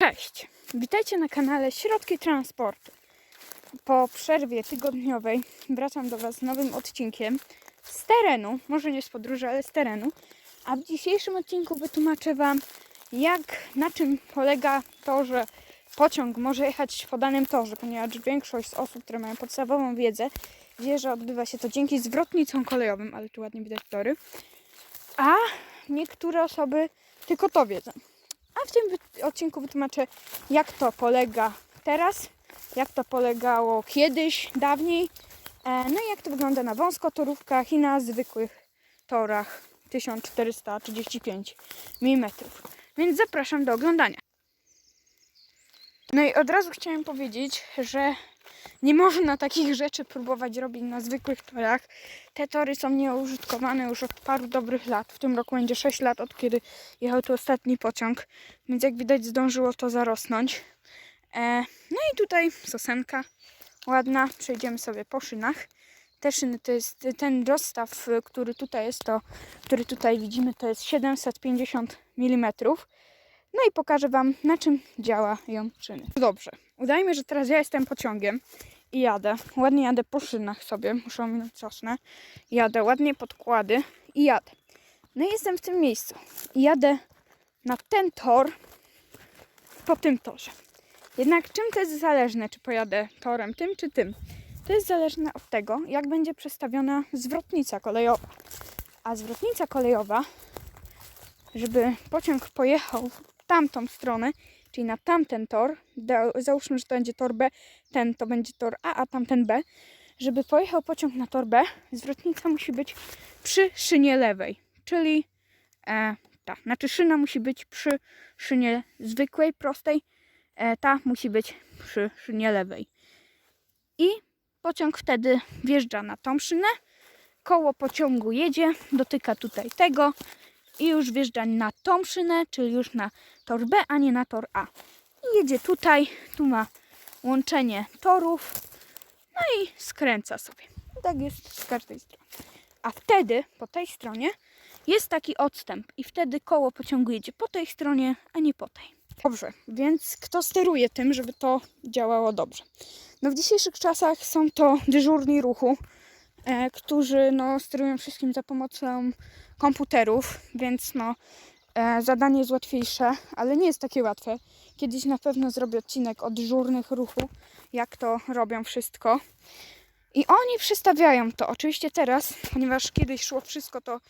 Cześć! Witajcie na kanale Środki Transportu. Po przerwie tygodniowej wracam do Was z nowym odcinkiem z terenu, może nie z podróży, ale z terenu. A w dzisiejszym odcinku wytłumaczę Wam, jak, na czym polega to, że pociąg może jechać po danym torze, ponieważ większość z osób, które mają podstawową wiedzę, wie, że odbywa się to dzięki zwrotnicom kolejowym, ale tu ładnie widać tory. A niektóre osoby tylko to wiedzą. A w tym odcinku wytłumaczę, jak to polega teraz, jak to polegało kiedyś, dawniej, e, no i jak to wygląda na wąskotorówkach i na zwykłych torach 1435 mm. Więc zapraszam do oglądania. No i od razu chciałem powiedzieć, że nie można takich rzeczy próbować robić na zwykłych torach. Te tory są nieużytkowane już od paru dobrych lat. W tym roku będzie 6 lat, od kiedy jechał tu ostatni pociąg, więc jak widać zdążyło to zarosnąć. E, no i tutaj sosenka ładna. Przejdziemy sobie po szynach. Te szyny to jest ten rozstaw, który tutaj jest, to, który tutaj widzimy, to jest 750 mm. No i pokażę Wam, na czym działają szyny. Dobrze, udajmy, że teraz ja jestem pociągiem i jadę. Ładnie jadę po szynach sobie, muszę ominąć sosnę. Jadę, ładnie podkłady i jadę. No i jestem w tym miejscu. I jadę na ten tor po tym torze. Jednak czym to jest zależne, czy pojadę torem tym, czy tym? To jest zależne od tego, jak będzie przestawiona zwrotnica kolejowa. A zwrotnica kolejowa, żeby pociąg pojechał tamtą stronę, czyli na tamten tor, załóżmy, że to będzie tor B, ten to będzie tor A, a tamten B, żeby pojechał pociąg na tor B, zwrotnica musi być przy szynie lewej, czyli e, ta, znaczy szyna musi być przy szynie zwykłej, prostej, e, ta musi być przy szynie lewej. I pociąg wtedy wjeżdża na tą szynę, koło pociągu jedzie, dotyka tutaj tego i już wjeżdża na tą szynę, czyli już na tor B, a nie na tor A. I jedzie tutaj, tu ma łączenie torów, no i skręca sobie. Tak jest z każdej strony. A wtedy po tej stronie jest taki odstęp i wtedy koło pociągu jedzie po tej stronie, a nie po tej. Dobrze, więc kto steruje tym, żeby to działało dobrze? No w dzisiejszych czasach są to dyżurni ruchu, którzy no, sterują wszystkim za pomocą komputerów, więc no, e, zadanie jest łatwiejsze, ale nie jest takie łatwe. Kiedyś na pewno zrobię odcinek o dyżurnych ruchu, jak to robią wszystko. I oni przystawiają to. Oczywiście teraz, ponieważ kiedyś szło wszystko to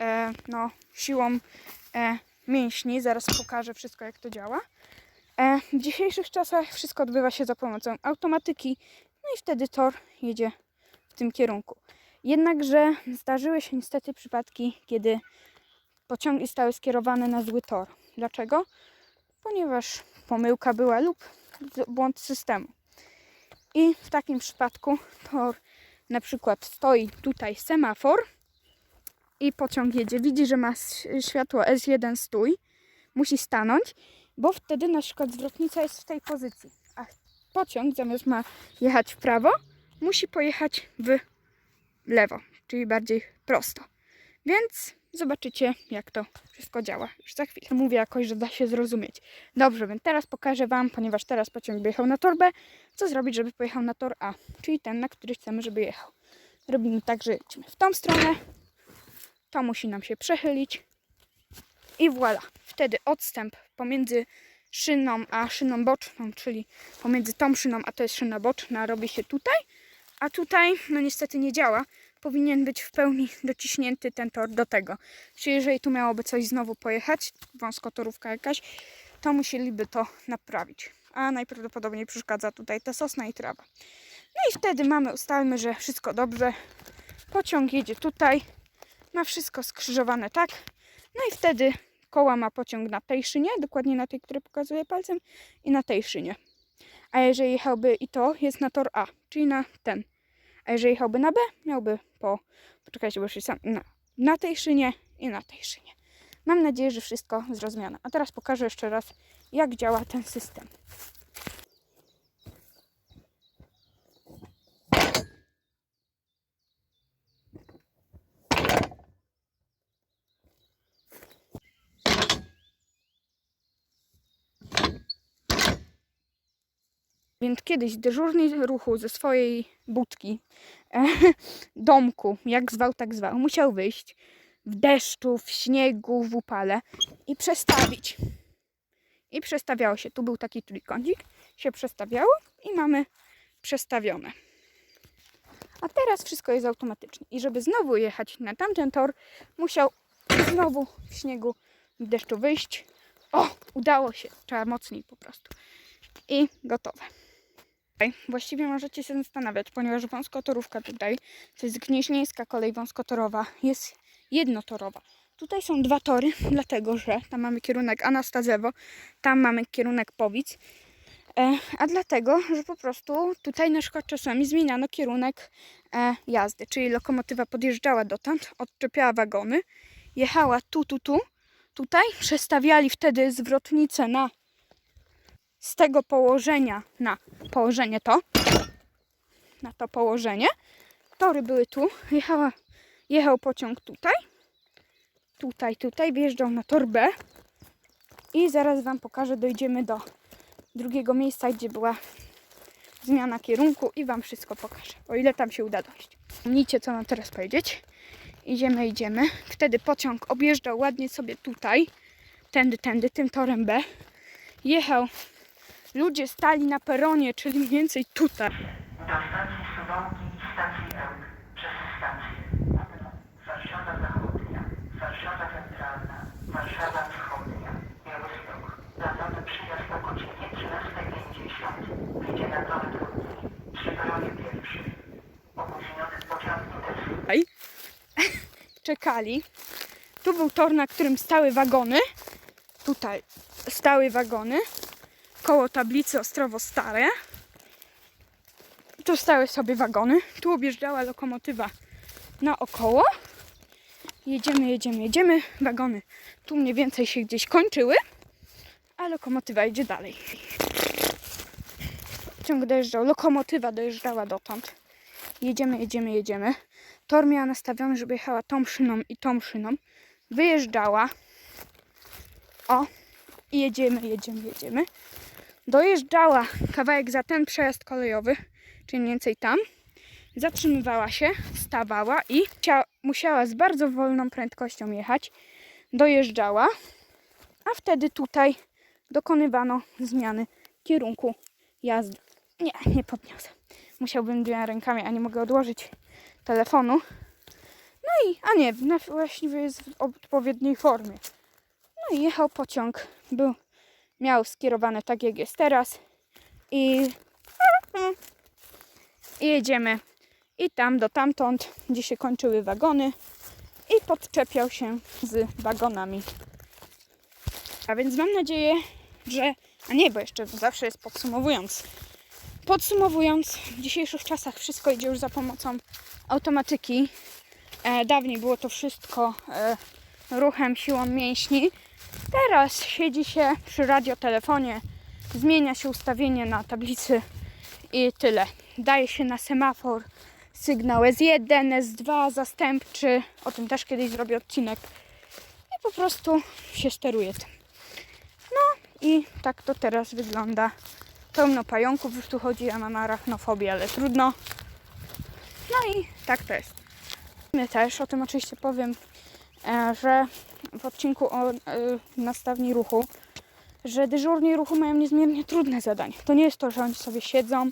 e, no, siłą e, mięśni, zaraz pokażę wszystko jak to działa. E, w dzisiejszych czasach wszystko odbywa się za pomocą automatyki, no i wtedy tor jedzie tym kierunku. Jednakże zdarzyły się niestety przypadki, kiedy pociągi zostały skierowane na zły tor. Dlaczego? Ponieważ pomyłka była lub błąd systemu. I w takim przypadku tor na przykład stoi tutaj semafor i pociąg jedzie, widzi, że ma światło S1 stój, musi stanąć, bo wtedy na przykład zwrotnica jest w tej pozycji, a pociąg zamiast ma jechać w prawo, musi pojechać w lewo, czyli bardziej prosto. Więc zobaczycie, jak to wszystko działa. Już za chwilę mówię jakoś, że da się zrozumieć. Dobrze, więc teraz pokażę Wam, ponieważ teraz pociąg by jechał na tor B, co zrobić, żeby pojechał na tor A, czyli ten, na który chcemy, żeby jechał. Robimy tak, że jedziemy w tą stronę, to musi nam się przechylić i voilà. Wtedy odstęp pomiędzy szyną a szyną boczną, czyli pomiędzy tą szyną, a to jest szyna boczna, robi się tutaj, a tutaj, no niestety nie działa. Powinien być w pełni dociśnięty ten tor do tego. Czyli jeżeli tu miałoby coś znowu pojechać, wąskotorówka jakaś, to musieliby to naprawić. A najprawdopodobniej przeszkadza tutaj ta sosna i trawa. No i wtedy mamy, ustalmy, że wszystko dobrze. Pociąg jedzie tutaj, ma wszystko skrzyżowane tak. No i wtedy koła ma pociąg na tej szynie, dokładnie na tej, której pokazuję palcem, i na tej szynie. A jeżeli jechałby i to, jest na tor A, czyli na ten. A jeżeli jechałby na B, miałby po. Poczekajcie, bo już sam. Na, na tej szynie i na tej szynie. Mam nadzieję, że wszystko zrozumiane. A teraz pokażę jeszcze raz, jak działa ten system. Więc kiedyś dyżurny ruchu ze swojej budki, e, domku, jak zwał, tak zwał, musiał wyjść w deszczu, w śniegu, w upale i przestawić. I przestawiało się. Tu był taki trójkącik, się przestawiało i mamy przestawione. A teraz wszystko jest automatycznie. I żeby znowu jechać na tamten tor, musiał znowu w śniegu, w deszczu wyjść. O, udało się. Trzeba mocniej po prostu. I gotowe. Właściwie możecie się zastanawiać, ponieważ wąskotorówka tutaj, to jest Gnieźnieńska kolej wąskotorowa, jest jednotorowa. Tutaj są dwa tory, dlatego że tam mamy kierunek Anastazewo, tam mamy kierunek Powic, e, a dlatego, że po prostu tutaj na przykład czasami zmieniano kierunek e, jazdy, czyli lokomotywa podjeżdżała dotąd, odczepiała wagony, jechała tu, tu, tu, tutaj, przestawiali wtedy zwrotnicę na z tego położenia na położenie to, na to położenie. Tory były tu, jechała, jechał pociąg tutaj, tutaj, tutaj, wjeżdżał na tor B i zaraz Wam pokażę, dojdziemy do drugiego miejsca, gdzie była zmiana kierunku i Wam wszystko pokażę, o ile tam się uda dojść. Pomnijcie, co mam teraz powiedzieć. Idziemy, idziemy. Wtedy pociąg objeżdżał ładnie sobie tutaj, tędy, tędy, tym torem B. Jechał ludzie stali na peronie, czyli mniej więcej tutaj. Do stacji Suwałki i stacji Ełk przez stację. Warszawa Zachodnia, Warszawa Centralna, Warszawa Wschodnia, Białystok. Planowany przyjazd o godzinie 13.50. Wyjdzie na dole drugiej, przy peronie pierwszym. Opóźniony pociąg intercity. Aj. Czekali. Tu był tor, na którym stały wagony. Tutaj stały wagony. Koło tablicy Ostrowo Stare. Tu stały sobie wagony. Tu objeżdżała lokomotywa naokoło. Jedziemy, jedziemy, jedziemy. Wagony tu mniej więcej się gdzieś kończyły, a lokomotywa idzie dalej. Ciąg dojeżdżał, lokomotywa dojeżdżała dotąd. Jedziemy, jedziemy, jedziemy. Tor miała nastawiony, żeby jechała tą szyną i tą szyną. Wyjeżdżała. O, i jedziemy, jedziemy, jedziemy. Dojeżdżała kawałek za ten przejazd kolejowy, czyli mniej więcej tam. Zatrzymywała się, stawała i musiała z bardzo wolną prędkością jechać. Dojeżdżała, a wtedy tutaj dokonywano zmiany kierunku jazdy. Nie, nie podniosę. Musiałbym dwiema rękami, a nie mogę odłożyć telefonu. No i, a nie, właściwie jest w odpowiedniej formie. No i jechał pociąg. Był, miał skierowane tak jak jest teraz. I, i jedziemy. I tam do tamtąd, gdzie się kończyły wagony. I podczepiał się z wagonami. A więc mam nadzieję, że. A nie, bo jeszcze zawsze jest podsumowując. Podsumowując, w dzisiejszych czasach wszystko idzie już za pomocą automatyki. E, dawniej było to wszystko e, ruchem, siłą mięśni. Teraz siedzi się przy radiotelefonie, zmienia się ustawienie na tablicy i tyle. Daje się na semafor sygnał S1, S2 zastępczy. O tym też kiedyś zrobię odcinek. I po prostu się steruje tym. No i tak to teraz wygląda. Pełno pająków już tu chodzi, ja mam arachnofobię, ale trudno. No i tak to jest. My też o tym oczywiście powiem, że w odcinku o e, nastawni ruchu, że dyżurni ruchu mają niezmiernie trudne zadanie. To nie jest to, że oni sobie siedzą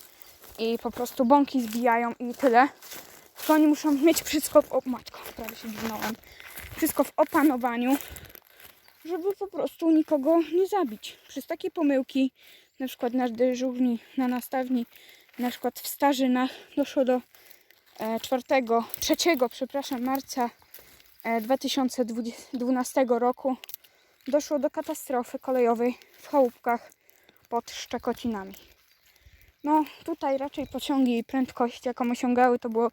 i po prostu bąki zbijają i tyle. To oni muszą mieć wszystko w... O, matko, prawie się dźgnąłem. Wszystko w opanowaniu, żeby po prostu nikogo nie zabić. Przez takie pomyłki, na przykład nasz dyżurni na nastawni, na przykład w Starzynach doszło do e, 4, 3, przepraszam, marca e, 2012 roku doszło do katastrofy kolejowej w chałupkach pod Szczekocinami. No tutaj raczej pociągi i prędkość jaką osiągały to było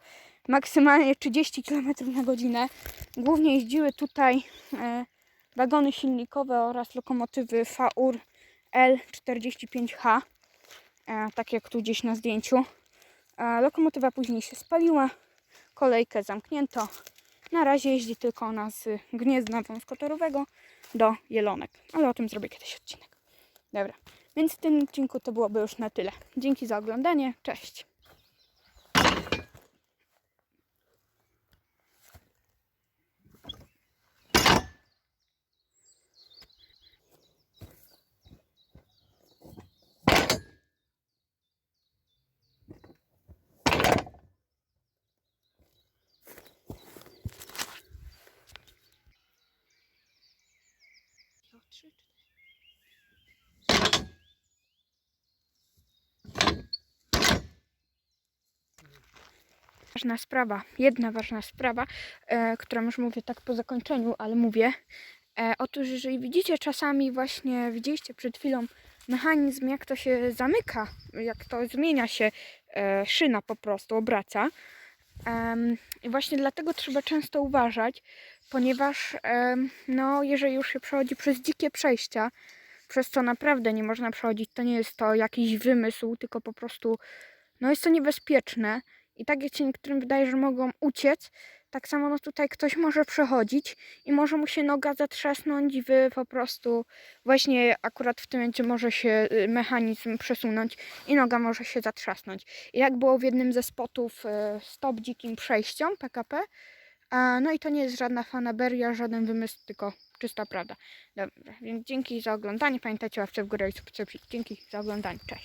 maksymalnie 30 km na godzinę. Głównie jeździły tutaj e, wagony silnikowe oraz lokomotywy FAUR L45H, e, tak jak tu gdzieś na zdjęciu. E, lokomotywa później się spaliła, kolejkę zamknięto. Na razie jeździ tylko ona z Gniezna Wąskotorowego do Jelonek, ale o tym zrobię kiedyś odcinek. Dobra, więc w tym odcinku to byłoby już na tyle. Dzięki za oglądanie. Cześć. Ważna sprawa, jedna ważna sprawa, e, którą już mówię tak po zakończeniu, ale mówię. E, otóż, jeżeli widzicie czasami właśnie, widzieliście przed chwilą mechanizm, jak to się zamyka, jak to zmienia się, e, szyna po prostu obraca. I właśnie dlatego trzeba często uważać, ponieważ no, jeżeli już się przechodzi przez dzikie przejścia, przez co naprawdę nie można przechodzić, to nie jest to jakiś wymysł, tylko po prostu no, jest to niebezpieczne. I tak jak się niektórym wydaje, że mogą uciec, tak samo no tutaj ktoś może przechodzić i może mu się noga zatrzasnąć wy po prostu właśnie akurat w tym momencie może się y, mechanizm przesunąć i noga może się zatrzasnąć. I jak było w jednym ze spotów y, Stop dzikim przejściom PKP, no i to nie jest żadna fanaberia, żaden wymysł, tylko czysta prawda. Dobra, więc dzięki za oglądanie. Pamiętajcie łapce w górę i subskrypcji. Dzięki za oglądanie. Cześć.